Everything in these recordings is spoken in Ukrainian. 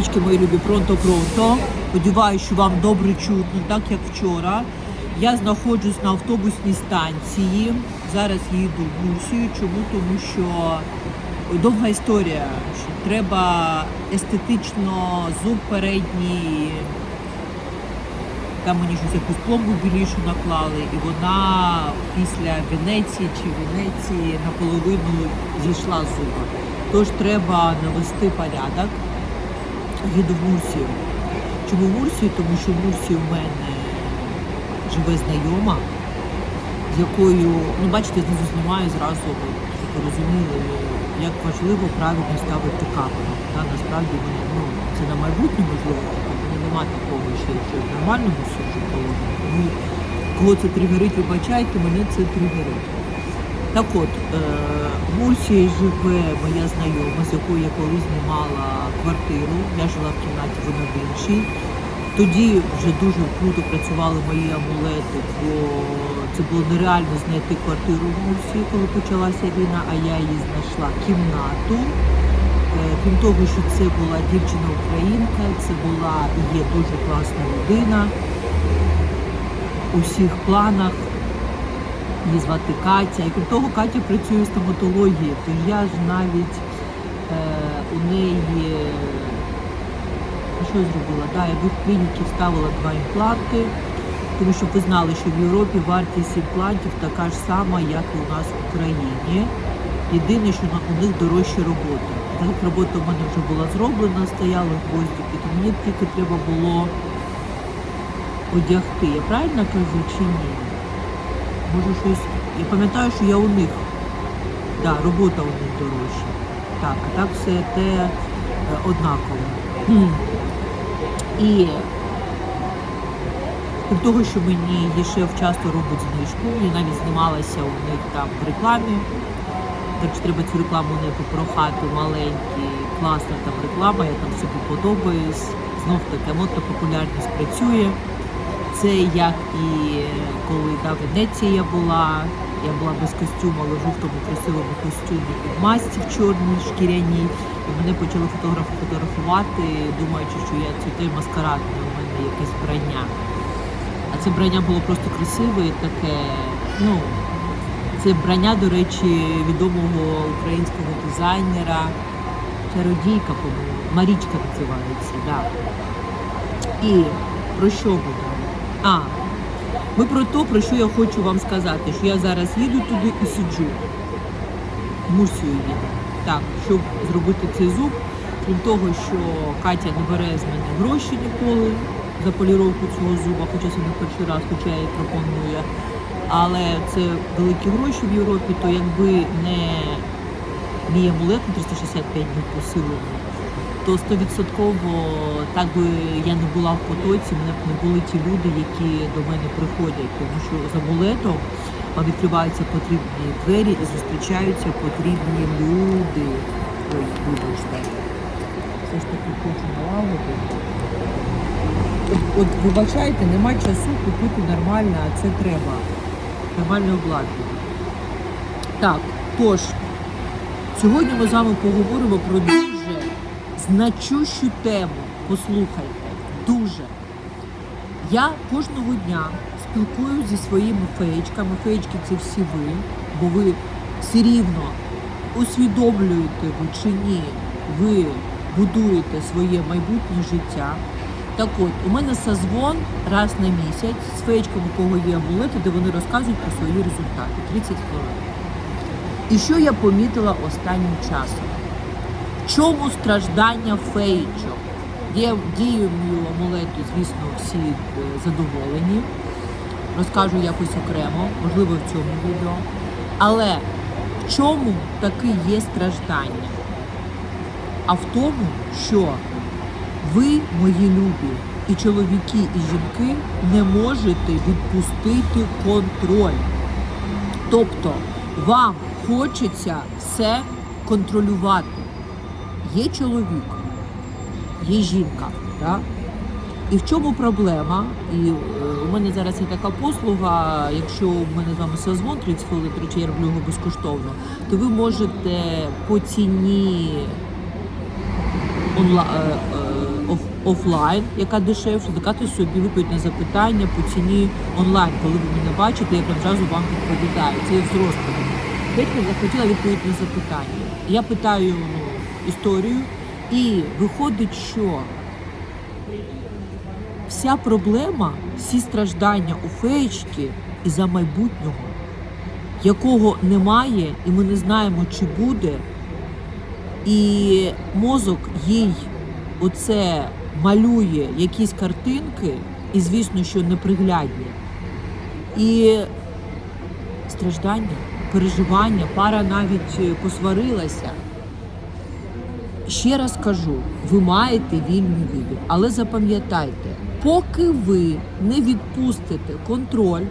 Мої любі, пронто-пронто. Сподіваюся, що вам добре чутно, так як вчора. Я знаходжусь на автобусній станції. Зараз їду в Мурсію. Чому? Тому що довга історія. Що треба естетично зуб передній. Там мені щось якусь пломбу білішу наклали, і вона після Венеції чи Венеції наполовину зійшла зуба. Тож треба навести порядок їду в Мурсію. Чому в Мурсію? Тому що в Мурсії в мене живе знайома, з якою, ну бачите, знизу знімаю зразу, щоб розуміли, як важливо правильно ставити камеру. Та, насправді мене, ну, це на майбутнє можливо, таке, в мене нема такого ще, що в нормальному положенні. Тому кого це тригерить, вибачайте, мене це тригерить. Так от, е, в Мурсії живе моя знайома, з якою я колись знімала квартиру. Я жила в кімнаті, вона в іншій. Тоді вже дуже круто працювали мої амулети, бо це було нереально знайти квартиру в Мурсії, коли почалася війна, а я її знайшла кімнату. Е, Крім того, що це була дівчина-українка, це була і є дуже класна людина у всіх планах. Її звати Катя. І крім того, Катя працює в стоматології, тож я ж навіть е, у неї е, що зробила? Да, я в клініки вставила два імпланти, тому що ви знали, що в Європі вартість імплантів така ж сама, як і у нас в Україні. Єдине, що у них дорожча робота. Так робота в мене вже була зроблена, стояли гвоздики, то мені тільки треба було одягти. Я правильно кажу чи ні? Може щось. Я пам'ятаю, що я у них. Да, робота у них дорожча. Так, а так все те е, однаково. І крім того, що мені Єшев часто робить знижку, я навіть знімалася у них там в рекламі. До речі, треба цю рекламу не попрохати, маленький, класна там реклама, я там собі подобаюсь. Знов таки модна популярність працює. Це як і коли да, Венеції я була. Я була без костюму, але в жовтому красивому костюмі в масці в чорній шкіряній. І мене почали фотограф фотографувати, думаючи, що я це той маскарадний, у мене якесь вбрання. А це вбрання було просто красиве таке, ну, це вбрання, до речі, відомого українського дизайнера, чародійка, по-моєму, Марічка називається, да. І про що буде? А, ми про те, про що я хочу вам сказати, що я зараз їду туди і сиджу. В Мурсію їду. Так, щоб зробити цей зуб, крім того, що Катя не бере з мене гроші ніколи за поліровку цього зуба, хоча це не перший раз, хоча я їй пропоную. Але це великі гроші в Європі, то якби не мій амулет на 365 днів посилений, то стовідсотково так би я не була в потоці, мене б не були ті люди, які до мене приходять, тому що з амулетом відкриваються потрібні двері і зустрічаються потрібні люди. Ой, вибачте. Все ж таки хочу налагодити. От вибачайте, нема часу купити нормально, а це треба. Нормальне обладнання. Так, тож, сьогодні ми з вами поговоримо про дуже значущу тему. Послухайте, дуже. Я кожного дня спілкуюся зі своїми феєчками. Феєчки це всі ви, бо ви все рівно усвідомлюєте ви чи ні, ви будуєте своє майбутнє життя. Так от, у мене созвон раз на місяць з феєчками, у кого є амулети, де вони розказують про свої результати. 30 хвилин. І що я помітила останнім часом? В чому страждання феєчок? Є дією амулету, звісно, всі е, задоволені. Розкажу якось окремо, можливо, в цьому відео. Але в чому таки є страждання? А в тому, що ви, мої любі, і чоловіки, і жінки не можете відпустити контроль. Тобто вам хочеться все контролювати. Є чоловік, є жінка. Да? І в чому проблема? І е, у мене зараз є така послуга, якщо у мене з вами созвон 30 хвилин, речі, я роблю його безкоштовно, то ви можете по ціні онла... е, е, офлайн, яка дешевша, закати собі відповідь на запитання по ціні онлайн. Коли ви мене бачите, я одразу вам відповідаю. Це з розповідь. Петька захотіла відповідь на запитання. Я питаю ну, історію, і виходить, що вся проблема, всі страждання у феєчки і за майбутнього, якого немає, і ми не знаємо, чи буде. І мозок їй оце малює якісь картинки, і звісно, що неприглядні. І страждання, переживання, пара навіть посварилася. Ще раз кажу, ви маєте вільний вибір, але запам'ятайте, поки ви не відпустите контроль,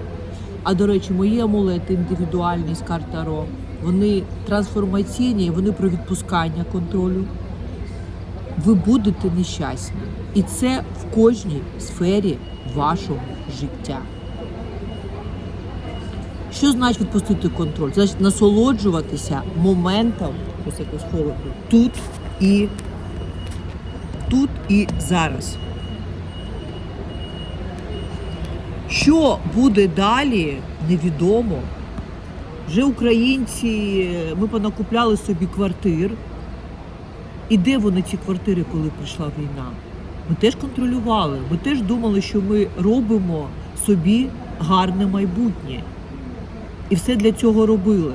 а до речі, мої амулети індивідуальні з карта Ро, вони трансформаційні, вони про відпускання контролю. Ви будете нещасні. І це в кожній сфері вашого життя. Що значить відпустити контроль? Значить насолоджуватися моментом, ось якось холодно, тут і тут і зараз. Що буде далі, невідомо. Вже українці, ми понакупляли собі квартир. І де вони ці квартири, коли прийшла війна? Ми теж контролювали, ми теж думали, що ми робимо собі гарне майбутнє. І все для цього робили.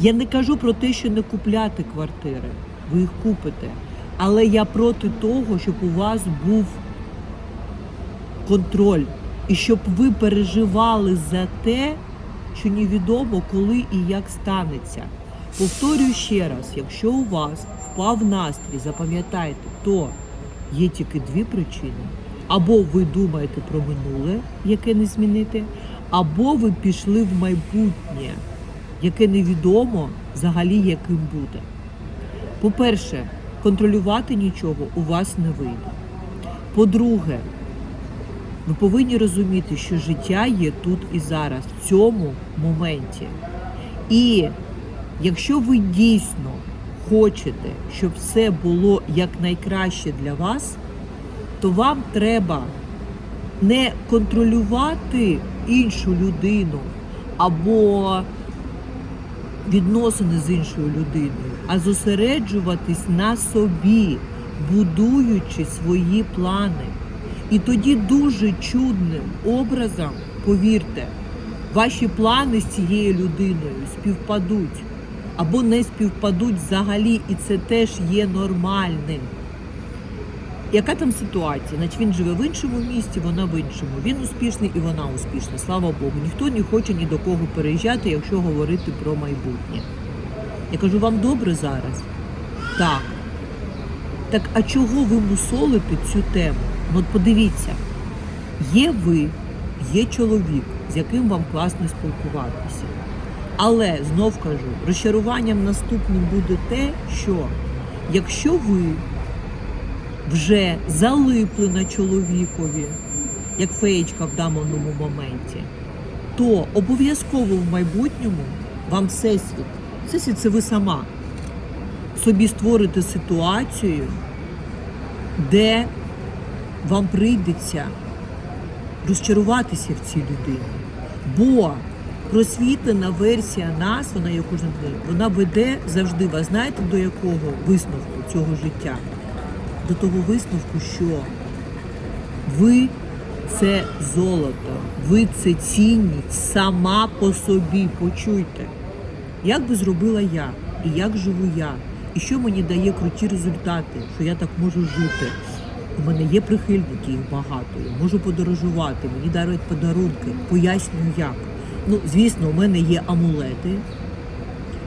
Я не кажу про те, що не купляти квартири, ви їх купите. Але я проти того, щоб у вас був контроль і щоб ви переживали за те, що невідомо коли і як станеться. Повторюю ще раз: якщо у вас впав настрій, запам'ятайте, то є тільки дві причини. Або ви думаєте про минуле, яке не змінити, або ви пішли в майбутнє, яке невідомо взагалі яким буде. По-перше, контролювати нічого у вас не вийде. По-друге, ви повинні розуміти, що життя є тут і зараз, в цьому моменті. І якщо ви дійсно хочете, щоб все було якнайкраще для вас, то вам треба не контролювати іншу людину або відносини з іншою людиною, а зосереджуватись на собі, будуючи свої плани. І тоді дуже чудним образом, повірте, ваші плани з цією людиною співпадуть або не співпадуть взагалі, і це теж є нормальним. Яка там ситуація? Значить, він живе в іншому місті, вона в іншому. Він успішний і вона успішна. Слава Богу. Ніхто не хоче ні до кого переїжджати, якщо говорити про майбутнє. Я кажу, вам добре зараз? Так. Так а чого ви мусолите цю тему? Ну от подивіться, є ви, є чоловік, з яким вам класно спілкуватися. Але знов кажу, розчаруванням наступним буде те, що якщо ви вже залипли на чоловікові, як феєчка в даному моменті, то обов'язково в майбутньому вам всесвіт, всесвіт це ви сама, собі створите ситуацію, де вам прийдеться розчаруватися в цій людині. Бо просвітлена версія нас, вона є день, вона веде завжди вас, знаєте, до якого висновку цього життя? До того висновку, що ви це золото, ви це цінність сама по собі. Почуйте, як би зробила я, і як живу я, і що мені дає круті результати, що я так можу жити. У мене є прихильники, їх багато. Я можу подорожувати, мені дарують подарунки. Пояснюю як. Ну, звісно, у мене є амулети.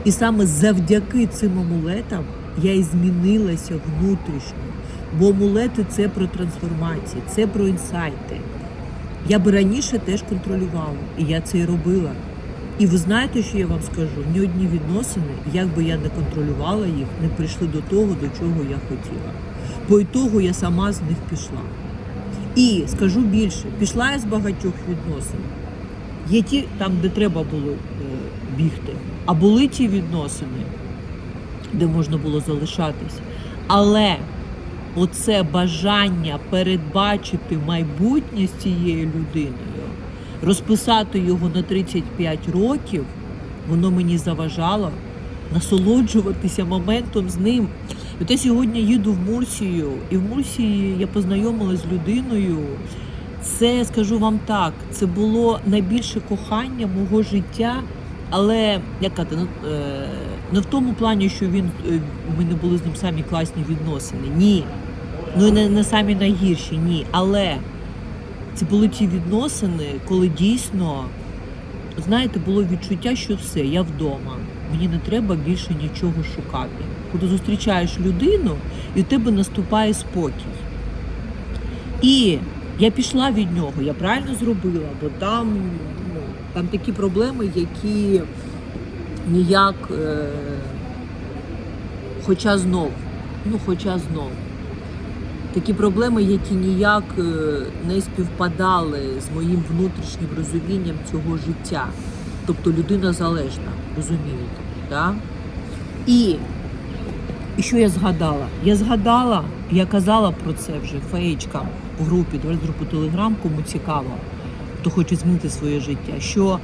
І саме завдяки цим амулетам я і змінилася внутрішньо. Бо амулети це про трансформації, це про інсайти. Я би раніше теж контролювала, і я це і робила. І ви знаєте, що я вам скажу? Ні одні відносини, як би я не контролювала їх, не прийшли до того, до чого я хотіла. По ітогу я сама з них пішла. І скажу більше, пішла я з багатьох відносин. Є ті там, де треба було е, бігти, а були ті відносини, де можна було залишатись. Але оце бажання передбачити майбутнє з цією людиною, розписати його на 35 років, воно мені заважало насолоджуватися моментом з ним. От я сьогодні їду в Мурсію, і в Мурсії я познайомилася з людиною. Це скажу вам так, це було найбільше кохання мого життя, але як казати, ну, е, не в тому плані, що він е, у мене були з ним самі класні відносини. Ні. Ну і не, не самі найгірші, ні. Але це були ті відносини, коли дійсно, знаєте, було відчуття, що все, я вдома. Мені не треба більше нічого шукати. Коли зустрічаєш людину, і у тебе наступає спокій. І я пішла від нього, я правильно зробила, бо там, ну, там такі проблеми, які ніяк, е, хоча знов, ну хоча знов. Такі проблеми, які ніяк е, не співпадали з моїм внутрішнім розумінням цього життя. Тобто людина залежна, розумієте? Да? І, і що я згадала? Я згадала, я казала про це вже феєчкам в групі, давай групу Телеграм, кому цікаво, хто хоче змінити своє життя, що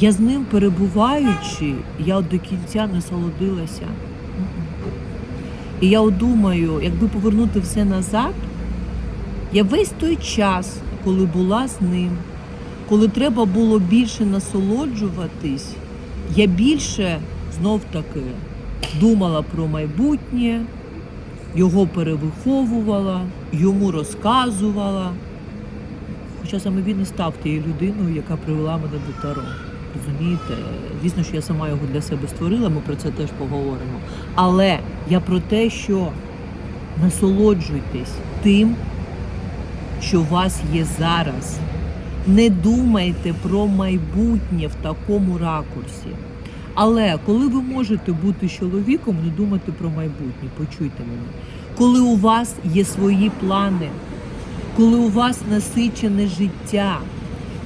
я з ним перебуваючи, я до кінця не солодилася. Мгм. І я думаю, якби повернути все назад, я весь той час, коли була з ним, коли треба було більше насолоджуватись, я більше знов таки думала про майбутнє, його перевиховувала, йому розказувала. Хоча саме він і став тією людиною, яка привела мене до Таро. Розумієте? Звісно, що я сама його для себе створила, ми про це теж поговоримо. Але я про те, що насолоджуйтесь тим, що у вас є зараз. Не думайте про майбутнє в такому ракурсі. Але коли ви можете бути чоловіком, не думати про майбутнє, почуйте мене. Коли у вас є свої плани, коли у вас насичене життя,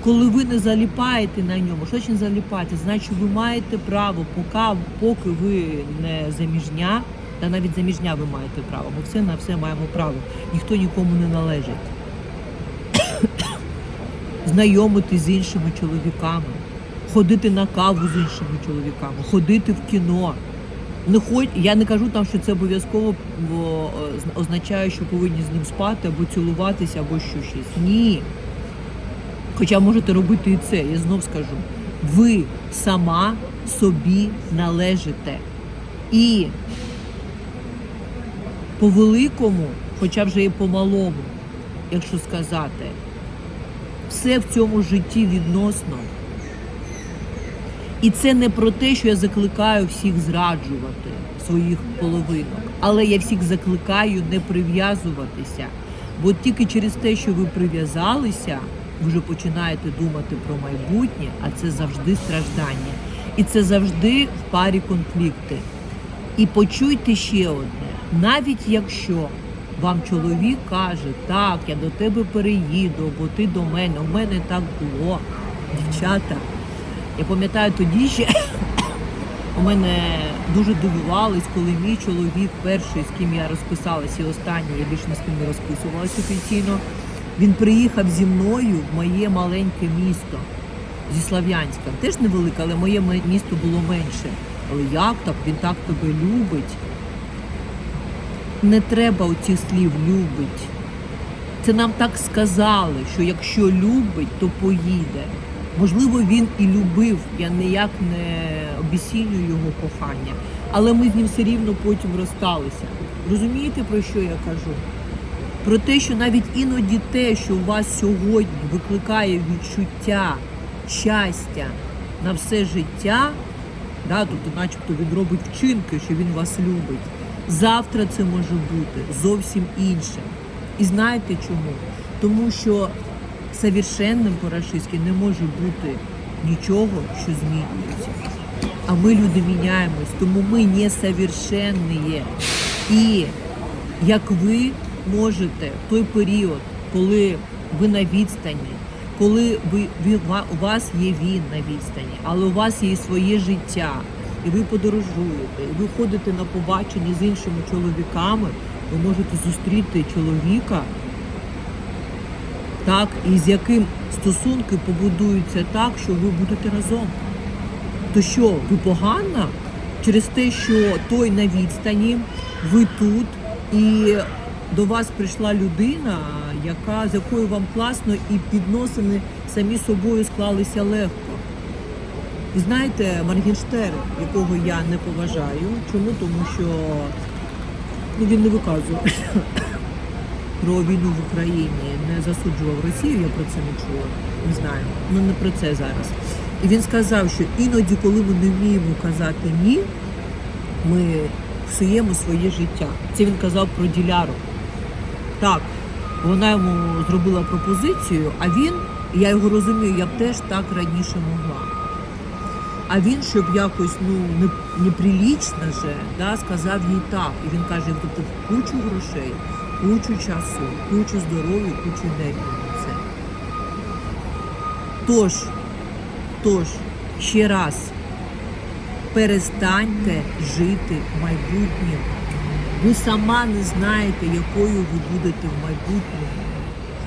коли ви не заліпаєте на ньому, що значить заліпати? Значить, ви маєте право, поки, поки ви не заміжня, та навіть заміжня ви маєте право. Ми все на все маємо право. Ніхто нікому не належить. Знайомитись з іншими чоловіками, ходити на каву з іншими чоловіками, ходити в кіно. Не ходь, я не кажу там, що це обов'язково бо, е, зна- означає, що повинні з ним спати або цілуватися, або що щось. Ні. Хоча можете робити і це, я знов скажу. Ви сама собі належите. І по великому, хоча вже і по малому, якщо сказати, все в цьому житті відносно. І це не про те, що я закликаю всіх зраджувати своїх половинок, але я всіх закликаю не прив'язуватися. Бо тільки через те, що ви прив'язалися, ви вже починаєте думати про майбутнє, а це завжди страждання. І це завжди в парі конфлікти. І почуйте ще одне: навіть якщо вам чоловік каже, так, я до тебе переїду, бо ти до мене, у мене так було, дівчата. Я пам'ятаю тоді ще у мене дуже дивувались, коли мій чоловік, перший, з ким я розписалася, і останній, я більше ні з ким не розписувалася офіційно. Він приїхав зі мною в моє маленьке місто зі Слав'янська. Теж невелике, але моє місто було менше. Але як так? Він так тебе любить. Не треба оцих слів любить. Це нам так сказали, що якщо любить, то поїде. Можливо, він і любив, я ніяк не обіцінюю його кохання, але ми з ним все рівно потім розсталися. Розумієте, про що я кажу? Про те, що навіть іноді те, що у вас сьогодні викликає відчуття щастя на все життя, да, тобто, начебто, він робить вчинки, що він вас любить. Завтра це може бути зовсім іншим. І знаєте чому? Тому що совершенним по-рашистськи не може бути нічого, що змінюється. А ми люди міняємось, тому ми не совершенні. І як ви можете той період, коли ви на відстані, коли ви, ви у вас є він на відстані, але у вас є своє життя, і ви подорожуєте, і ви ходите на побачення з іншими чоловіками, ви можете зустріти чоловіка, так, і з яким стосунки побудуються так, що ви будете разом. То що, ви погана через те, що той на відстані, ви тут, і до вас прийшла людина, яка, з якою вам класно, і підносини самі собою склалися легко. І знаєте, Моргенштерн, якого я не поважаю, чому? Тому що ну, він не виказує про війну в Україні, не засуджував Росію, я про це не чула. Не знаю. Ну не про це зараз. І він сказав, що іноді, коли ми не вміємо казати ні, ми псуємо своє життя. Це він казав про діляру. Так, вона йому зробила пропозицію, а він, я його розумію, я б теж так раніше могла. А він, щоб якось ну неприлічно же, да, сказав їй так. І він каже, втратив кучу грошей, кучу часу, кучу здоров'я, кучу енергії на це. Тож, тож, ще раз, перестаньте жити майбутнім. Ви сама не знаєте, якою ви будете в майбутньому.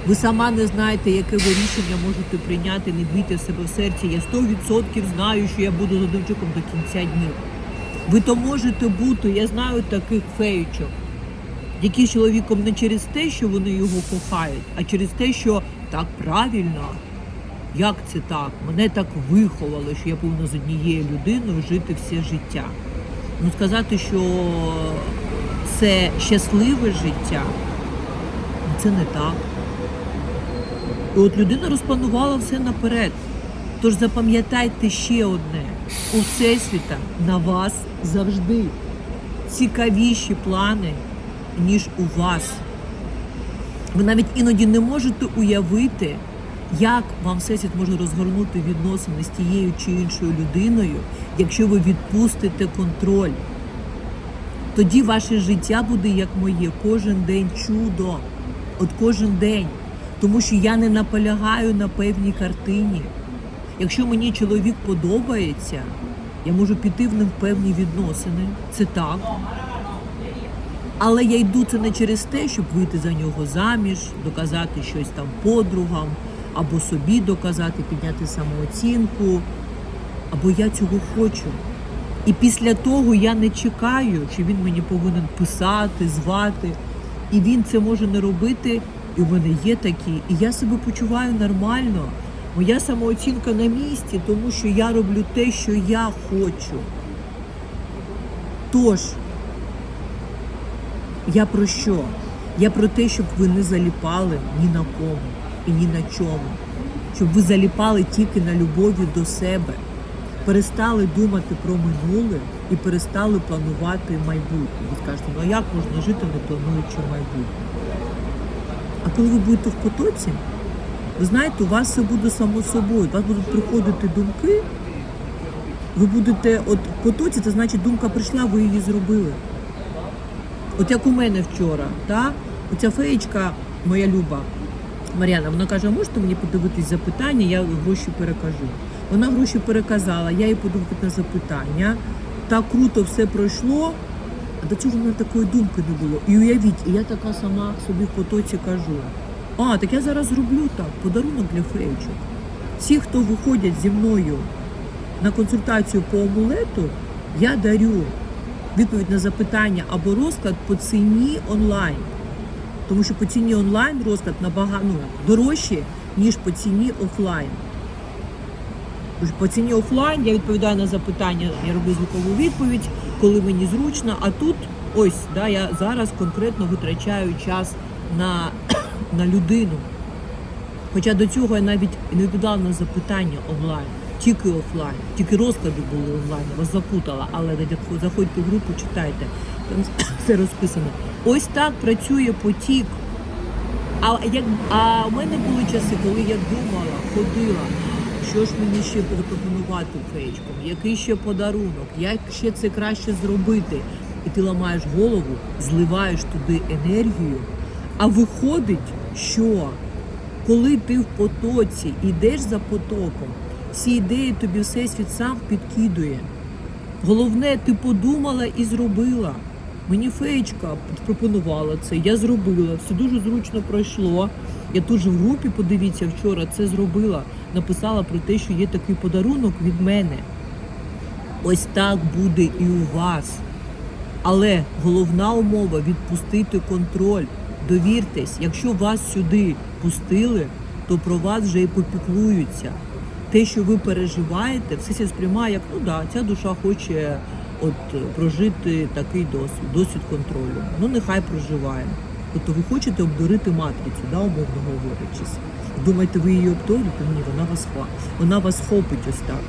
Ви сама не знаєте, яке ви рішення можете прийняти, не бійте себе в серці. Я 100% знаю, що я буду Задовчуком до кінця днів. Ви то можете бути, я знаю таких феючок, які з чоловіком не через те, що вони його кохають, а через те, що так правильно. Як це так? Мене так виховали, що я повинна з однією людиною жити все життя. Ну сказати, що це щасливе життя, це не так. І от людина розпланувала все наперед. Тож запам'ятайте ще одне: у Всесвіта на вас завжди цікавіші плани, ніж у вас. Ви навіть іноді не можете уявити, як вам Всесвіт може розгорнути відносини з тією чи іншою людиною, якщо ви відпустите контроль. Тоді ваше життя буде як моє, кожен день чудо. От кожен день. Тому що я не наполягаю на певній картині. Якщо мені чоловік подобається, я можу піти в ним в певні відносини. Це так. Але я йду це не через те, щоб вийти за нього заміж, доказати щось там подругам, або собі доказати, підняти самооцінку, або я цього хочу. І після того я не чекаю, чи він мені повинен писати, звати. І він це може не робити. І в мене є такі. І я себе почуваю нормально. Моя самооцінка на місці, тому що я роблю те, що я хочу. Тож, я про що? Я про те, щоб ви не заліпали ні на кому і ні на чому. Щоб ви заліпали тільки на любові до себе перестали думати про минуле і перестали планувати майбутнє. Ви скажете, ну а як можна жити, не плануючи майбутнє? А коли ви будете в потоці, ви знаєте, у вас все буде само собою, у вас будуть приходити думки, ви будете, от в потоці, це значить, думка прийшла, ви її зробили. От як у мене вчора, та? оця феєчка, моя люба, Мар'яна, вона каже, а можете мені подивитись запитання, я гроші перекажу. Вона гроші переказала, я їй на запитання. Так круто все пройшло, а до цього в мене такої думки не було. І уявіть, і я така сама собі в потоці кажу. А, так я зараз зроблю так, подарунок для феєчок. Всі, хто виходять зі мною на консультацію по амулету, я дарю відповідь на запитання або розклад по ціні онлайн. Тому що по ціні онлайн розклад набагато ну, дорожче, ніж по ціні офлайн. По ціні офлайн я відповідаю на запитання, я роблю звукову відповідь, коли мені зручно. А тут ось да, я зараз конкретно витрачаю час на, на людину. Хоча до цього я навіть не відповідала на запитання онлайн, тільки офлайн, тільки розклади були онлайн, вас запутала, але заходьте в групу, читайте, там все розписано. Ось так працює потік. А як а у мене були часи, коли я думала, ходила, що ж мені ще запропонувати феєчкам, який ще подарунок, як ще це краще зробити. І ти ламаєш голову, зливаєш туди енергію. А виходить, що коли ти в потоці йдеш за потоком, всі ідеї тобі всесвіт сам підкидує. Головне, ти подумала і зробила. Мені феєчка пропонувала це, я зробила, все дуже зручно пройшло. Я тут же в групі, подивіться, вчора це зробила, написала про те, що є такий подарунок від мене. Ось так буде і у вас. Але головна умова відпустити контроль. Довіртесь, якщо вас сюди пустили, то про вас вже і попіклуються. Те, що ви переживаєте, все це сприймає, як ну да, ця душа хоче от прожити такий досвід, досвід контролю. Ну нехай проживає. Тобто ви хочете обдурити матрицю, да, умовно говорячись. Думаєте, ви її обдурите? Ні, вона вас. Вона вас хопить ось так.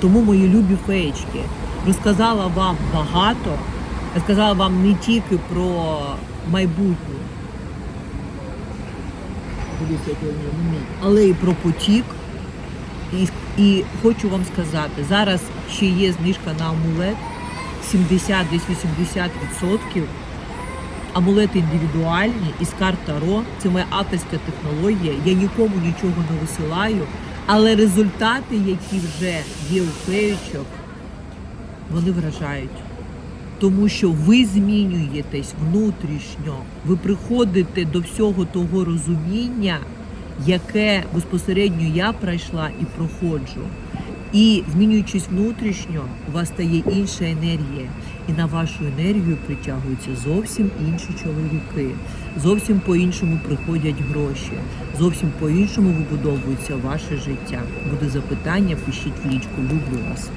Тому мої любі феєчки розказала вам багато. Розказала вам не тільки про майбутнє, але і про потік. І, і хочу вам сказати, зараз ще є знижка на амулет 70 десь 80%. Амулети індивідуальні із карт Таро. Це моя авторська технологія. Я нікому нічого не висилаю. Але результати, які вже є у феєчок, вони вражають. Тому що ви змінюєтесь внутрішньо, ви приходите до всього того розуміння, яке безпосередньо я пройшла і проходжу. І змінюючись внутрішньо, у вас стає інша енергія, і на вашу енергію притягуються зовсім інші чоловіки. Зовсім по-іншому приходять гроші, зовсім по-іншому вибудовується ваше життя. Буде запитання, пишіть в лічку. Люблю вас.